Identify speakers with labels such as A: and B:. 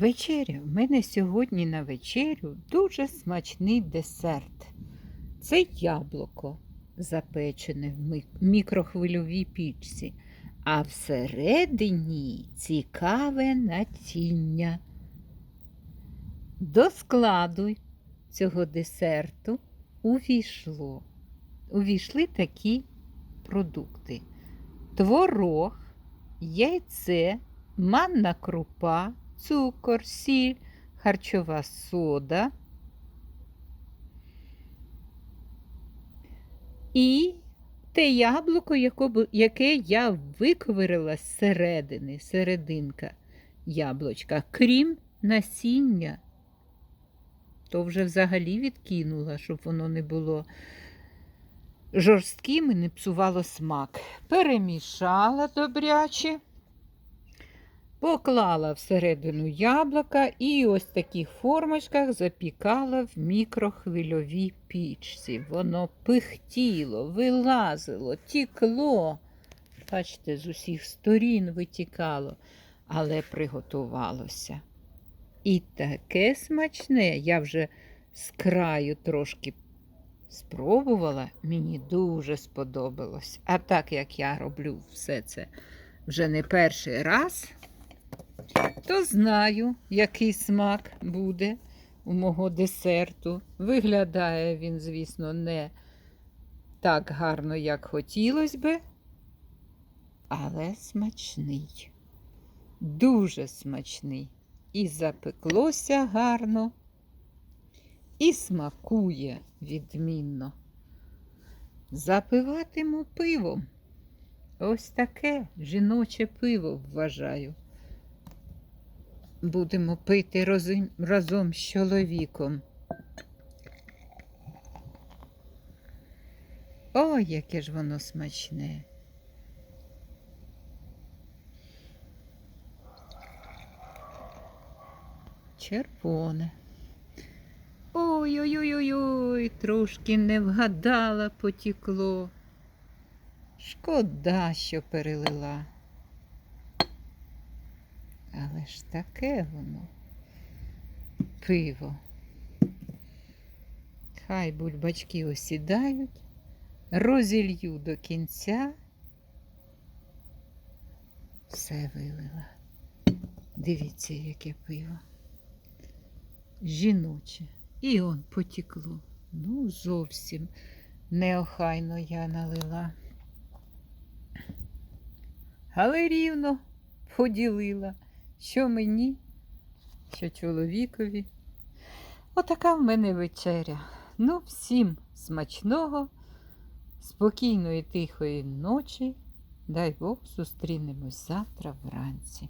A: Вечеря. В мене сьогодні на вечерю дуже смачний десерт. Це яблуко, запечене в мікрохвильовій пічці, а всередині цікаве насіння. До складу цього десерту увійшло. Увійшли такі продукти: творог, яйце, манна крупа, цукор, сіль, харчова сода і те яблуко, яке я виковирила з середини, серединка яблучка, крім насіння. То вже взагалі відкинула, щоб воно не було жорстким і не псувало смак. Перемішала добряче. Поклала всередину яблука і ось в таких формочках запікала в мікрохвильовій пічці. Воно пихтіло, вилазило, тікло. Бачите, з усіх сторін витікало, але приготувалося. І таке смачне, я вже з краю трошки спробувала, мені дуже сподобалось. А так як я роблю все це вже не перший раз, то знаю, який смак буде у мого десерту. Виглядає він, звісно, не так гарно, як хотілося би, але смачний. Дуже смачний. І запеклося гарно, і смакує відмінно. Запиватиму пивом. Ось таке жіноче пиво вважаю будемо пити разом, разом з чоловіком. Ой, яке ж воно смачне. Червоне. Ой-ой-ой-ой, трошки не вгадала, потікло. Шкода, що перелила. Але ж таке воно пиво. Хай бульбачки осідають, розілью до кінця. Все вилила. Дивіться, яке пиво. Жіноче. І он потекло. Ну, зовсім неохайно я налила. Але рівно поділила. Що мені, що чоловікові. Отака в мене вечеря. Ну, всім смачного, спокійної, тихої ночі. Дай Бог зустрінемось завтра вранці.